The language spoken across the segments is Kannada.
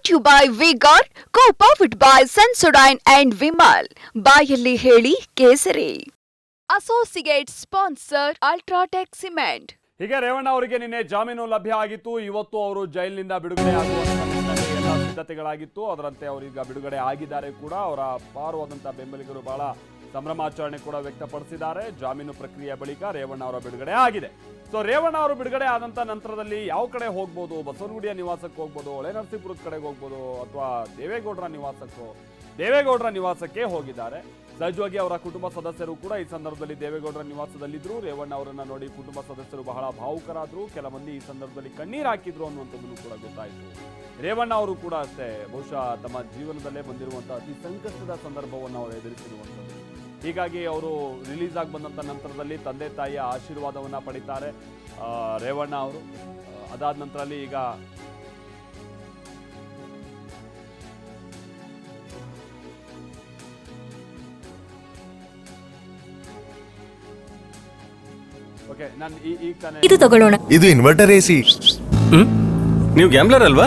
Brought you by V-Guard co powered by Sensodyne and Vimal ಬಾಯಲ್ಲಿ ಹೇಳಿ ಕೇಸರಿ. ಅಸೋಸಿಯೇಟ್ ಸ್ಪಾನ್ಸರ್ ಅಲ್ಟ್ರಾಟೆಕ್ ಸಿಮೆಂಟ್ ಈಗ ರೇವಣ್ಣ ಅವರಿಗೆ ನಿನ್ನೆ ಜಾಮೀನು ಲಭ್ಯ ಆಗಿತ್ತು. ಇವತ್ತು ಅವರು ಜೈಲಿನಿಂದ ಬಿಡುಗಡೆ ಆಗುವ ಸಿದ್ಧತೆಗಳಾಗಿತ್ತು. ಅದರಂತೆ ಅವರೀಗ ಬಿಡುಗಡೆ ಆಗಿದ್ದಾರೆ ಕೂಡ. ಅವರ ಪಾರುವಾದಂತಹ ಬೆಂಬಲಿಗರು ಬಹಳ ಸಂಭ್ರಮಾಚರಣೆ ಕೂಡ ವ್ಯಕ್ತಪಡಿಸಿದ್ದಾರೆ. ಜಾಮೀನು ಪ್ರಕ್ರಿಯೆ ಬಳಿಕ ರೇವಣ್ಣ ಅವರ ಬಿಡುಗಡೆ ಆಗಿದೆ. ಸೊ ರೇವಣ್ಣ ಅವರು ಬಿಡುಗಡೆ ಆದಂತ ನಂತರದಲ್ಲಿ ಯಾವ ಕಡೆ ಹೋಗ್ಬೋದು? ಬಸವನಗುಡಿಯ ನಿವಾಸಕ್ಕೆ ಹೋಗ್ಬೋದು, ಹೊಳೆ ನರಸೀಪುರದ ಕಡೆಗೆ ಹೋಗ್ಬೋದು ಅಥವಾ ದೇವೇಗೌಡರ ನಿವಾಸಕ್ಕೋ? ದೇವೇಗೌಡರ ನಿವಾಸಕ್ಕೆ ಹೋಗಿದ್ದಾರೆ. ಸಹಜವಾಗಿ ಅವರ ಕುಟುಂಬ ಸದಸ್ಯರು ಕೂಡ ಈ ಸಂದರ್ಭದಲ್ಲಿ ದೇವೇಗೌಡರ ನಿವಾಸದಲ್ಲಿದ್ದರು. ರೇವಣ್ಣ ಅವರನ್ನು ನೋಡಿ ಕುಟುಂಬ ಸದಸ್ಯರು ಬಹಳ ಭಾವುಕರಾದರು. ಕೆಲ ಮಂದಿ ಈ ಸಂದರ್ಭದಲ್ಲಿ ಕಣ್ಣೀರು ಹಾಕಿದ್ರು ಅನ್ನುವಂಥದ್ದನ್ನು ಕೂಡ ಗೊತ್ತಾಯಿತು. ರೇವಣ್ಣ ಅವರು ಕೂಡ ಅಷ್ಟೇ, ಬಹುಶಃ ತಮ್ಮ ಜೀವನದಲ್ಲೇ ಬಂದಿರುವಂತಹ ಅತಿ ಸಂಕಷ್ಟದ ಸಂದರ್ಭವನ್ನು ಅವರು ಎದುರಿಸಿರುವಂಥದ್ದು. ಹೀಗಾಗಿ ಅವರು ರಿಲೀಸ್ ಆಗಿ ಬಂದಂಥ ನಂತರದಲ್ಲಿ ತಂದೆ ತಾಯಿಯ ಆಶೀರ್ವಾದವನ್ನ ಪಡಿತಾರೆ ರೇವಣ್ಣ ಅವರು. ಅದಾದ ನಂತರದಲ್ಲಿ ಈಗ ಓಕೆ ನಾನು ಈ ಈಗ ತಾನೇ ಇದು ತಗೊಳ್ಳೋಣ. ಇದು ಇನ್ವರ್ಟರ್ ಸಿ ನೀವು ಗ್ಯಾಮ್ಲರ್ ಅಲ್ವಾ?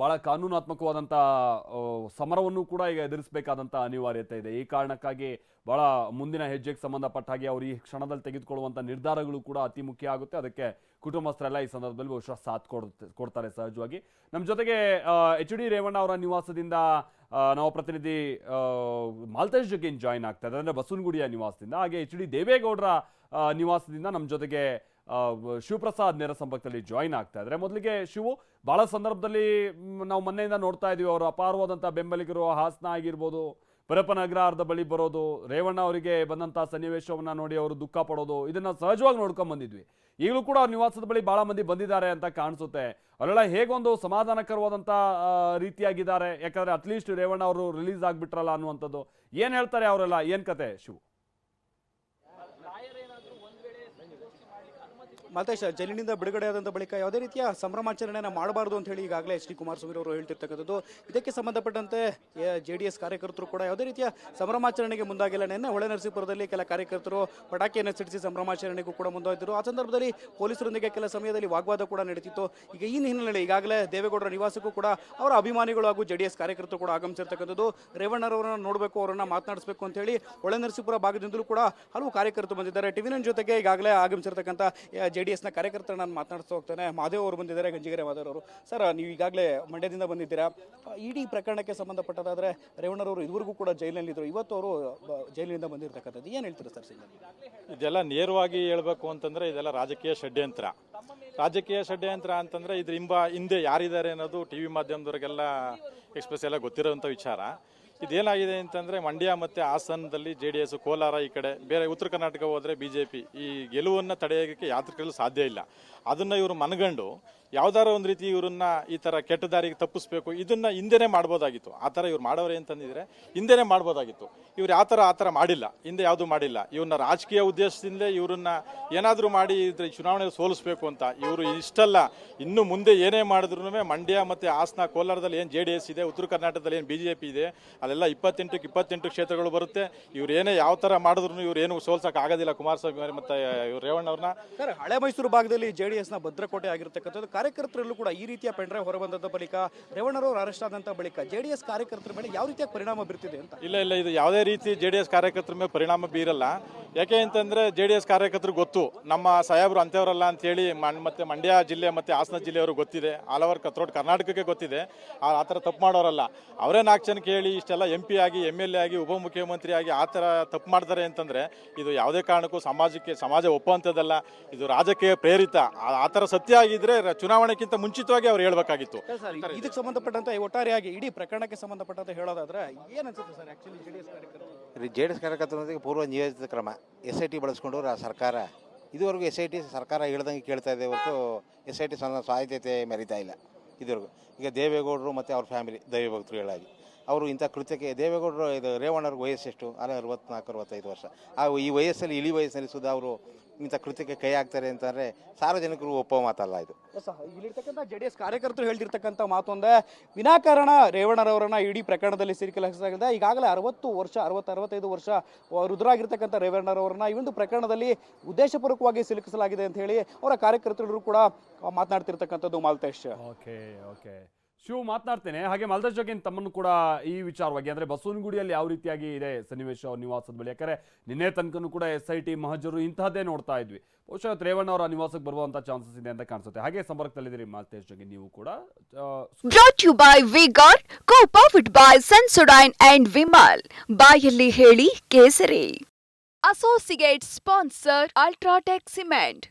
ಬಹಳ ಕಾನೂನಾತ್ಮಕವಾದಂಥ ಸಮರವನ್ನು ಕೂಡ ಈಗ ಎದುರಿಸಬೇಕಾದಂಥ ಅನಿವಾರ್ಯತೆ ಇದೆ. ಈ ಕಾರಣಕ್ಕಾಗಿ ಬಹಳ ಮುಂದಿನ ಹೆಜ್ಜೆಗೆ ಸಂಬಂಧಪಟ್ಟ ಹಾಗೆ ಅವರು ಈ ಕ್ಷಣದಲ್ಲಿ ತೆಗೆದುಕೊಳ್ಳುವಂಥ ನಿರ್ಧಾರಗಳು ಕೂಡ ಅತಿ ಮುಖ್ಯ ಆಗುತ್ತೆ. ಅದಕ್ಕೆ ಕುಟುಂಬಸ್ಥರೆಲ್ಲ ಈ ಸಂದರ್ಭದಲ್ಲಿ ಬಹುಶಃ ಸಾಥ್ ಕೊಡ್ತಾರೆ ಸಹಜವಾಗಿ. ನಮ್ಮ ಜೊತೆಗೆ ಎಚ್ ಡಿ ರೇವಣ್ಣ ಅವರ ನಿವಾಸದಿಂದ ನಾವು ಪ್ರತಿನಿಧಿ ಮಾಲ್ತೇಶ್ ಜೊಗೇನ್ ಜಾಯಿನ್ ಆಗ್ತಾ ಇದ್ದಾರೆ. ಅಂದರೆ ಬಸವನಗುಡಿಯ ನಿವಾಸದಿಂದ. ಹಾಗೆ ಎಚ್ ಡಿ ದೇವೇಗೌಡರ ನಿವಾಸದಿಂದ ನಮ್ಮ ಜೊತೆಗೆ ಶಿವಪ್ರಸಾದ್ ನೇರ ಸಂಪರ್ಕದಲ್ಲಿ ಜಾಯಿನ್ ಆಗ್ತಾ ಇದ್ದಾರೆ ಮೊದಲಿಗೆ ಶಿವು, ಬಹಳ ಸಂದರ್ಭದಲ್ಲಿ ನಾವು ಮೊನ್ನೆಯಿಂದ ನೋಡ್ತಾ ಇದೀವಿ ಅವರು ಅಪಾರವಾದಂಥ ಬೆಂಬಲಿಗರು, ಹಾಸನ ಆಗಿರ್ಬೋದು ಪರಪ್ಪನ ಅಗ್ರಹಾರದ ಬಳಿ ಬರೋದು, ರೇವಣ್ಣ ಅವರಿಗೆ ಬಂದಂತಹ ಸನ್ನಿವೇಶವನ್ನ ನೋಡಿ ಅವರು ದುಃಖ ಪಡೋದು, ಇದನ್ನ ಸಹಜವಾಗಿ ನೋಡ್ಕೊಂಡ್ ಬಂದಿದ್ವಿ. ಈಗಲೂ ಕೂಡ ಅವ್ರ ನಿವಾಸದ ಬಳಿ ಬಹಳ ಮಂದಿ ಬಂದಿದ್ದಾರೆ ಅಂತ ಕಾಣಿಸುತ್ತೆ. ಅವರೆಲ್ಲ ಹೇಗೊಂದು ಸಮಾಧಾನಕರವಾದಂಥ ರೀತಿಯಾಗಿದ್ದಾರೆ. ಯಾಕಂದ್ರೆ ಅಟ್ಲೀಸ್ಟ್ ರೇವಣ್ಣ ಅವರು ರಿಲೀಸ್ ಆಗ್ಬಿಟ್ರಲ್ಲ ಅನ್ನುವಂಥದ್ದು. ಏನ್ ಹೇಳ್ತಾರೆ ಅವರೆಲ್ಲ? ಏನ್ ಕತೆ ಶಿವು? ಮಾಲ್ತೇಶ್, ಜೈಲಿನಿಂದ ಆದಂತ ಬಳಿಕ ಯಾವುದೇ ರೀತಿಯ ಸಂಭ್ರಮಾಚರಣೆಯನ್ನು ಮಾಡಬಾರದು ಅಂತ ಹೇಳಿ ಈಗಾಗಲೇ ಎಚ್ ಡಿ ಕುಮಾರಸ್ವಾಮಿ ಅವರು ಹೇಳ್ತಿರ್ತಕ್ಕಂಥದ್ದು. ಇದಕ್ಕೆ ಸಂಬಂಧಪಟ್ಟಂತೆ ಜೆ ಡಿ ಎಸ್ ಕಾರ್ಯಕರ್ತರು ಕೂಡ ಯಾವುದೇ ರೀತಿಯ ಸಂಭ್ರಮಾಚರಣೆಗೆ ಮುಂದಾಗಿಲ್ಲ. ನಿನ್ನೆ ಹೊಳೆ ನರಸೀಪುರದಲ್ಲಿ ಕೆಲ ಕಾರ್ಯಕರ್ತರು ಪಟಾಕಿಯನ್ನು ಸಿಡಿಸಿ ಸಂಭ್ರಮಾಚರಣೆಗೂ ಕೂಡ ಮುಂದಾಗಿದ್ದರು. ಆ ಸಂದರ್ಭದಲ್ಲಿ ಪೊಲೀಸರೊಂದಿಗೆ ಕೆಲ ಸಮಯದಲ್ಲಿ ವಾಗ್ವಾದ ಕೂಡ ನಡೀತಿತ್ತು ಈಗ ಈ ಹಿನ್ನೆಲೆ ಈಗಾಗಲೇ ದೇವೇಗೌಡರ ನಿವಾಸಕ್ಕೂ ಕೂಡ ಅವರ ಅಭಿಮಾನಿಗಳು ಹಾಗೂ ಜೆ ಡಿ ಎಸ್ ಕಾರ್ಯಕರ್ತರು ಕೂಡ ಆಗಮಿಸಿರ್ತಕ್ಕಂಥದ್ದು. ರೇವಣ್ಣರವರನ್ನು ನೋಡಬೇಕು, ಅವರನ್ನು ಮಾತನಾಡಿಸಬೇಕು ಅಂತ ಹೇಳಿ ಹೊಳೆ ನರಸೀಪುರ ಭಾಗದಿಂದಲೂ ಕೂಡ ಹಲವು ಕಾರ್ಯಕರ್ತರು ಬಂದಿದ್ದಾರೆ. ಟಿವಿನ ಜೊತೆಗೆ ಈಗಾಗಲೇ ಆಗಮಿಸಿರ್ತಕ್ಕಂಥ ಜೆ ಡಿ ಎಸ್ನ ಕಾರ್ಯಕರ್ತರ ನಾನು ಮಾತನಾಡಿಸ್ತಾ ಹೋಗ್ತೇನೆ. ಮಾದೇವ್ ಅವರು ಬಂದಿದ್ದಾರೆ, ಗಂಜಿಗೆರೆ ಮಾದೇವ್ ಅವರು. ಸರ್, ನೀವು ಈಗಾಗಲೇ ಮಂಡ್ಯದಿಂದ ಬಂದಿದ್ದೀರಾ? ಇಡಿ ಪ್ರಕರಣಕ್ಕೆ ಸಂಬಂಧಪಟ್ಟದಾದರೆ ರೇವಣ್ಣರವರು ಇದುವರೆಗೂ ಕೂಡ ಜೈಲಿನಲ್ಲಿದ್ದರು ಇವತ್ತು ಅವರು ಜೈಲಿನಿಂದ ಬಂದಿರತಕ್ಕಂಥದ್ದು. ಏನು ಹೇಳ್ತೀರಾ ಸರ್ ಸಿಂಗ್ ಇದೆಲ್ಲ ನೇರವಾಗಿ ಹೇಳಬೇಕು ಅಂತಂದರೆ ಇದೆಲ್ಲ ರಾಜಕೀಯ ಷಡ್ಯಂತ್ರ. ರಾಜಕೀಯ ಷಡ್ಯಂತ್ರ ಅಂತಂದರೆ ಇದ್ರ ಹಿಂಬ, ಹಿಂದೆ ಯಾರಿದ್ದಾರೆ ಅನ್ನೋದು ಟಿ ವಿ ಮಾಧ್ಯಮದವ್ರಿಗೆಲ್ಲ ಎಕ್ಸ್ಪ್ರೆಸ್ ಎಲ್ಲ ಗೊತ್ತಿರೋವಂಥ ವಿಚಾರ. ಇದೇನಾಗಿದೆ ಅಂತಂದ್ರೆ ಮಂಡ್ಯ ಮತ್ತೆ ಹಾಸನದಲ್ಲಿ ಜೆ ಡಿ ಎಸ್, ಕೋಲಾರ ಈ ಕಡೆ, ಬೇರೆ ಉತ್ತರ ಕರ್ನಾಟಕ ಹೋದ್ರೆ ಬಿ ಜೆ ಪಿ. ಈ ಗೆಲುವನ್ನು ತಡೆಯೋಕ್ಕೆ ಯಾತ್ರಿಕರಲ್ಲಿ ಸಾಧ್ಯ ಇಲ್ಲ. ಅದನ್ನು ಇವರು ಮನಗಂಡು ಯಾವ್ದಾರ ಒಂದು ರೀತಿ ಇವರನ್ನ ಈ ತರ ಕೆಟ್ಟ ದಾರಿಗೆ ತಪ್ಪಿಸ್ಬೇಕು, ಇದನ್ನ ಹಿಂದೆನೆ ಮಾಡ್ಬೋದಾಗಿತ್ತು. ಆ ಥರ ಇವ್ರು ಮಾಡೋರೆ ಅಂತಂದಿದ್ರೆ ಹಿಂದೆನೆ ಮಾಡ್ಬೋದಾಗಿತ್ತು. ಇವ್ರು ಯಾವ ಥರ ಆ ಥರ ಮಾಡಿಲ್ಲ, ಹಿಂದೆ ಯಾವುದು ಮಾಡಿಲ್ಲ. ಇವ್ರನ್ನ ರಾಜಕೀಯ ಉದ್ದೇಶದಿಂದ ಇವರನ್ನ ಏನಾದರೂ ಮಾಡಿ ಇದ್ರ ಚುನಾವಣೆ ಸೋಲಿಸ್ಬೇಕು ಅಂತ ಇವರು ಇಷ್ಟಲ್ಲ. ಇನ್ನು ಮುಂದೆ ಏನೇ ಮಾಡಿದ್ರು ಮಂಡ್ಯ ಮತ್ತು ಹಾಸನ, ಕೋಲಾರದಲ್ಲಿ ಏನು ಜೆ ಡಿ ಎಸ್ ಇದೆ, ಉತ್ತರ ಕರ್ನಾಟಕದಲ್ಲಿ ಏನು ಬಿ ಜೆ ಪಿ ಇದೆ ಅಲ್ಲೆಲ್ಲ ಇಪ್ಪತ್ತೆಂಟಕ್ಕೆ ಇಪ್ಪತ್ತೆಂಟು ಕ್ಷೇತ್ರಗಳು ಬರುತ್ತೆ. ಇವ್ರು ಏನೇ ಯಾವ ಥರ ಮಾಡಿದ್ರು ಇವ್ರು ಏನು ಸೋಲ್ಸೋಕೆ ಆಗೋದಿಲ್ಲ ಕುಮಾರಸ್ವಾಮಿ ಮತ್ತು ಇವ್ರು ರೇವಣ್ಣವ್ರನ್ನ ಸರ್, ಹಳೆ ಮೈಸೂರು ಭಾಗದಲ್ಲಿ ಜೆ ಡಿ ಎಸ್ನ ಭದ್ರಕೋಟೆ ಆಗಿರ್ತಕ್ಕಂಥದ್ದು ಕಾರ್ಯಕರ್ತರಲ್ಲೂ ಕೂಡ ಈ ರೀತಿಯ ಪೆಂಡ್ರೈವ್ ಹೊರಬಂದಂಥ ಬಳಿಕ ರೇವಣ್ಣರವರು ಅರೆಸ್ಟ್ ಆದಂಥ ಬಳಿಕ ಜೆ ಡಿ ಎಸ್ ಕಾರ್ಯಕರ್ತರ ಮೇಲೆ ಯಾವ ರೀತಿಯ ಪರಿಣಾಮ ಬೀರ್ತಿದೆ ಅಂತ? ಇಲ್ಲ ಇಲ್ಲ, ಇದು ಯಾವುದೇ ರೀತಿ ಜೆ ಡಿ ಕಾರ್ಯಕರ್ತರ ಮೇಲೆ ಪರಿಣಾಮ ಬೀರಲ್ಲ. ಯಾಕೆ ಅಂತಂದ್ರೆ ಜೆ ಡಿ ಎಸ್ ಕಾರ್ಯಕರ್ತರಿಗೆ ಗೊತ್ತು. ನಮ್ಮ ಸಾಹೇಬರು ಅಂಥವ್ರಲ್ಲ ಅಂತೇಳಿ ಮಣ್ ಮತ್ತೆ ಮಂಡ್ಯ ಜಿಲ್ಲೆ ಮತ್ತೆ ಹಾಸನ ಜಿಲ್ಲೆಯವರು ಗೊತ್ತಿದೆ. ಆಲ್ ಓವರ್ ಕತ್ರೋಟ್ ಕರ್ನಾಟಕಕ್ಕೆ ಗೊತ್ತಿದೆ. ಆ ಥರ ತಪ್ಪು ಮಾಡೋರಲ್ಲ. ಅವರೇ ನಾಲ್ಕು ಜನ ಕೇಳಿ ಇಷ್ಟೆಲ್ಲ ಎಂ ಪಿ ಆಗಿ ಎಂ ಎಲ್ ಎ ಆಗಿ ಉಪಮುಖ್ಯಮಂತ್ರಿ ಆಗಿ ಆ ಥರ ತಪ್ಪು ಮಾಡ್ತಾರೆ ಅಂತಂದ್ರೆ ಇದು ಯಾವುದೇ ಕಾರಣಕ್ಕೂ ಸಮಾಜಕ್ಕೆ, ಸಮಾಜ ಒಪ್ಪುವಂಥದ್ದಲ್ಲ. ಇದು ರಾಜಕೀಯ ಪ್ರೇರಿತ. ಆ- ಥರ ಸತ್ಯ ಆಗಿದ್ರೆ ರ- ಚುನಾವಣೆಗಿಂತ ಮುಂಚಿತವಾಗಿ ಅವ್ರು ಹೇಳಬೇಕಾಗಿತ್ತು. ಸರ್ ಇದಕ್ಕೆ ಸಂಬಂಧಪಟ್ಟಂತೆ ಒಟ್ಟಾರೆಯಾಗಿ ಇಡೀ ಪ್ರಕರಣಕ್ಕೆ ಸಂಬಂಧಪಟ್ಟಂತ ಹೇಳೋದಾದ್ರೆ ಏನ್ ಅನ್ಸುತ್ತೆ sir actually J D S ಕಾರ್ಯಕರ್ತರು ಜೆ ಡಿ ಕಾರ್ಯಕರ್ತರೊಂದಿಗೆ ಪೂರ್ವ ನಿಯೋಜಿತ ಕ್ರಮ. ಎಸ್ ಐ ಟಿ ಬಳಸ್ಕೊಂಡು ಸರ್ಕಾರ. ಇದುವರೆಗೂ ಎಸ್ ಐ ಟಿ ಸರ್ಕಾರ ಹೇಳ್ದಂಗೆ ಕೇಳ್ತಾ ಇದೆ ಹೊರತು ಎಸ್ ಐ ಟಿ ಸಾಧ್ಯತೆ ಮೆರಿತಾ ಇಲ್ಲ ಇದುವರೆಗೂ. ಈಗ ದೇವೇಗೌಡರು ಮತ್ತು ಅವ್ರ ಫ್ಯಾಮಿಲಿ ದೈವಭಕ್ತರುಗಳಾಗಿ ಅವರು ಇಂಥ ಕೃತ್ಯಕ್ಕೆ ದೇವೇಗೌಡರು ಇದು ರೇವಣ್ಣವ್ರಿಗೆ ವಯಸ್ಸೆಷ್ಟು ಅಲ್ಲ ಅರವತ್ನಾಲ್ಕು ಅರವತ್ತೈದು ವರ್ಷ. ಆ ಈ ವಯಸ್ಸಲ್ಲಿ ಇಳಿ ವಯಸ್ಸಲ್ಲಿ ಸುಧಾ ಅವರು ಇಂಥ ಕೃತ್ಯಕ್ಕೆ ಕೈ ಹಾಕ್ತಾರೆ ಅಂತಂದರೆ ಸಾರ್ವಜನಿಕರು ಒಪ್ಪೋ ಮಾತಲ್ಲ ಇದು. ಇಲ್ಲಿರ್ತಕ್ಕಂಥ ಜೆ ಡಿ ಎಸ್ ಕಾರ್ಯಕರ್ತರು ಹೇಳ್ತಿರ್ತಕ್ಕಂಥ ಮಾತು ಅಂದ್ರೆ ವಿನಾಕಾರಣ ರೇವಣ್ಣರವರನ್ನ ಇಡೀ ಪ್ರಕರಣದಲ್ಲಿ ಸಿಲುಕಿಸಲಾಗಿದೆ ಈಗಾಗಲೇ ಅರವತ್ತು ವರ್ಷ ಅರವತ್ತು ಅರವತ್ತೈದು ವರ್ಷ ರುದ್ರಾಗಿರ್ತಕ್ಕಂಥ ರೇವಣ್ಣರವರನ್ನ ಈ ಒಂದು ಪ್ರಕರಣದಲ್ಲಿ ಉದ್ದೇಶಪೂರ್ವಕವಾಗಿ ಸಿಲುಕಿಸಲಾಗಿದೆ ಅಂತ ಹೇಳಿ ಅವರ ಕಾರ್ಯಕರ್ತರು ಕೂಡ ಮಾತನಾಡ್ತಿರ್ತಕ್ಕಂಥದ್ದು ಮಾಲ್ತೇಶ್. ಓಕೆ ಓಕೆ ಶಿವ್ ಮಾತನಾಡ್ತೇನೆ. ಹಾಗೆ ಮಲ್ದಾಜ್ ಜೋಗಿನ್ ತಮ್ಮನ್ನು ಕೂಡ ಈ ವಿಚಾರವಾಗಿ, ಅಂದ್ರೆ ಬಸವನಗುಡಿಯಲ್ಲಿ ಯಾವ ರೀತಿಯಾಗಿ ಇದೆ ಸನ್ನಿವೇಶ ನಿವಾಸದ ಬಳಿ? ಯಾಕಂದ್ರೆ ನಿನ್ನೆ ತನಕನೂ ಕೂಡ ಎಸ್ ಐ ಟಿ ಮಹಜರು ಇಂತಹದ್ದೇ ನೋಡ್ತಾ ಇದ್ವಿ. ಬಹುಶಃ ರೇವಣ್ಣ ಅವರ ನಿವಾಸಕ್ಕೆ ಬರುವಂತ ಚಾನ್ಸಸ್ ಇದೆ ಅಂತ ಕಾಣಿಸುತ್ತೆ. ಹಾಗೆ ಸಂಪರ್ಕದಲ್ಲಿದ್ದೀರಿ ಮಲ್ತೇಶ್ ಜೋಗಿನ್, ನೀವು ಕೂಡ you by V-Guard co powered by Sensodyne and Vimal ಬಾಯಲ್ಲಿ ಹೇಳಿ ಕೇಸರಿ. Associate sponsor UltraTech cement